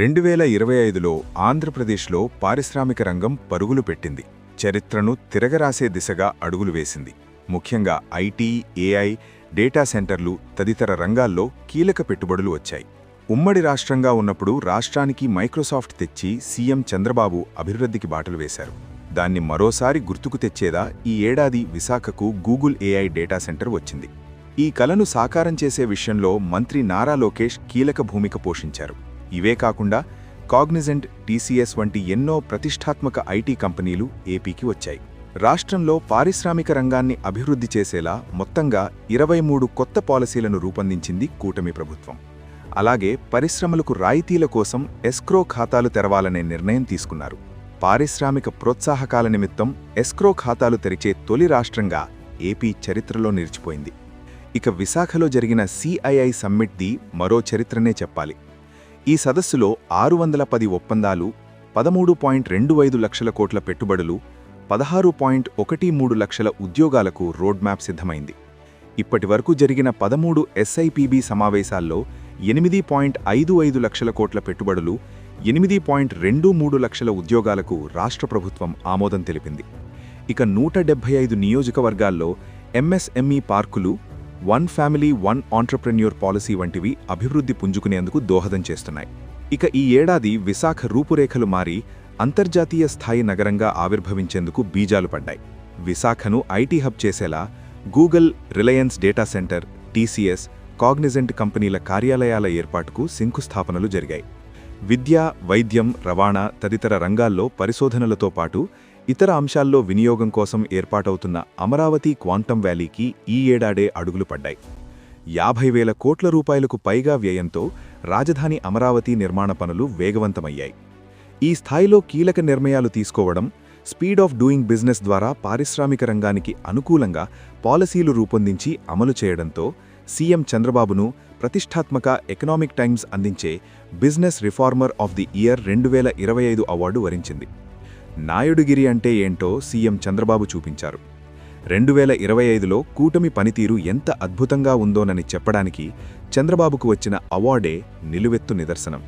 రెండు వేల ఇరవై ఐదులో ఆంధ్రప్రదేశ్లో పారిశ్రామిక రంగం పరుగులు పెట్టింది. చరిత్రను తిరగరాసే దిశగా అడుగులు వేసింది. ముఖ్యంగా ఐటీ ఏఐ డేటా సెంటర్లు తదితర రంగాల్లో కీలక పెట్టుబడులు వచ్చాయి. ఉమ్మడి రాష్ట్రంగా ఉన్నప్పుడు రాష్ట్రానికి మైక్రోసాఫ్ట్ తెచ్చి సీఎం చంద్రబాబు అభివృద్ధికి బాటలు వేశారు. దాన్ని మరోసారి గుర్తుకు తెచ్చేదా ఈ ఏడాది విశాఖకు గూగుల్ ఏఐ డేటా సెంటర్ వచ్చింది. ఈ కలను సాకారం చేసే విషయంలో మంత్రి నారా లోకేష్ కీలక భూమిక పోషించారు. ఇవే కాకుండా కాగ్నిజెంట్ టీసీఎస్ వంటి ఎన్నో ప్రతిష్టాత్మక ఐటీ కంపెనీలు ఏపీకి వచ్చాయి. రాష్ట్రంలో పారిశ్రామిక రంగాన్ని అభివృద్ధి చేసేలా మొత్తంగా ఇరవై మూడు కొత్త పాలసీలను రూపొందించింది కూటమి ప్రభుత్వం. అలాగే పరిశ్రమలకు రాయితీల కోసం ఎస్క్రో ఖాతాలు తెరవాలనే నిర్ణయం తీసుకున్నారు. పారిశ్రామిక ప్రోత్సాహకాల నిమిత్తం ఎస్క్రో ఖాతాలు తెరిచే తొలి రాష్ట్రంగా ఏపీ చరిత్రలో నిలిచిపోయింది. ఇక విశాఖలో జరిగిన సిఐఐ సమ్మిట్ది మరో చరిత్రనే చెప్పాలి. ఈ సదస్సులో ఆరు వందల పది ఒప్పందాలు పదమూడు పాయింట్ రెండు ఐదు లక్షల కోట్ల పెట్టుబడులు పదహారు పాయింట్ ఒకటి మూడు లక్షల ఉద్యోగాలకు రోడ్ మ్యాప్ సిద్ధమైంది ఇప్పటివరకు జరిగిన పదమూడు ఎస్ఐపిబి సమావేశాల్లో ఎనిమిది పాయింట్ ఐదు ఐదు లక్షల కోట్ల పెట్టుబడులు ఎనిమిది పాయింట్ రెండు మూడు లక్షల ఉద్యోగాలకు రాష్ట్ర ప్రభుత్వం ఆమోదం తెలిపింది. ఇక నూట డెబ్బై ఐదు నియోజకవర్గాల్లో ఎంఎస్ఎంఈ పార్కులు one family one entrepreneur policy వంటివి అభివృద్ధి పుంజుకునేందుకు దోహదం చేస్తున్నాయి. ఇక ఈ ఏడాది విశాఖ రూపురేఖలు మారి అంతర్జాతీయ స్థాయి నగరంగా ఆవిర్భవించేందుకు బీజాలు పడ్డాయి. విశాఖను ఐటీ హబ్ చేసేలా Google Reliance data center TCS Cognizant కంపెనీల కార్యాలయాల ఏర్పాటుకు శంకుస్థాపనలు జరిగాయి. విద్య వైద్యం రవాణా తదితర రంగాల్లో పరిశోధనలతో పాటు ఇతర అంశాల్లో వినియోగం కోసం ఏర్పాటవుతున్న అమరావతి క్వాంటం వ్యాలీకి ఈ ఏడాడే అడుగులు పడ్డాయి. యాభై వేల కోట్ల రూపాయలకు పైగా వ్యయంతో రాజధాని అమరావతి నిర్మాణ పనులు వేగవంతమయ్యాయి. ఈ స్థాయిలో కీలక నిర్ణయాలు తీసుకోవడం స్పీడ్ ఆఫ్ డూయింగ్ బిజినెస్ ద్వారా పారిశ్రామిక రంగానికి అనుకూలంగా పాలసీలు రూపొందించి అమలు చేయడంతో సీఎం చంద్రబాబును ప్రతిష్టాత్మక ఎకనామిక్ టైమ్స్ అందించే business reformer of the year రెండు వేల ఇరవై ఐదు అవార్డు వరించింది. నాయుడుగిరి అంటే ఏంటో సీఎం చంద్రబాబు చూపించారు. రెండు వేల ఇరవై ఐదులో కూటమి పనితీరు ఎంత అద్భుతంగా ఉందోనని చెప్పడానికి చంద్రబాబుకు వచ్చిన అవార్డే నిలువెత్తు నిదర్శనం.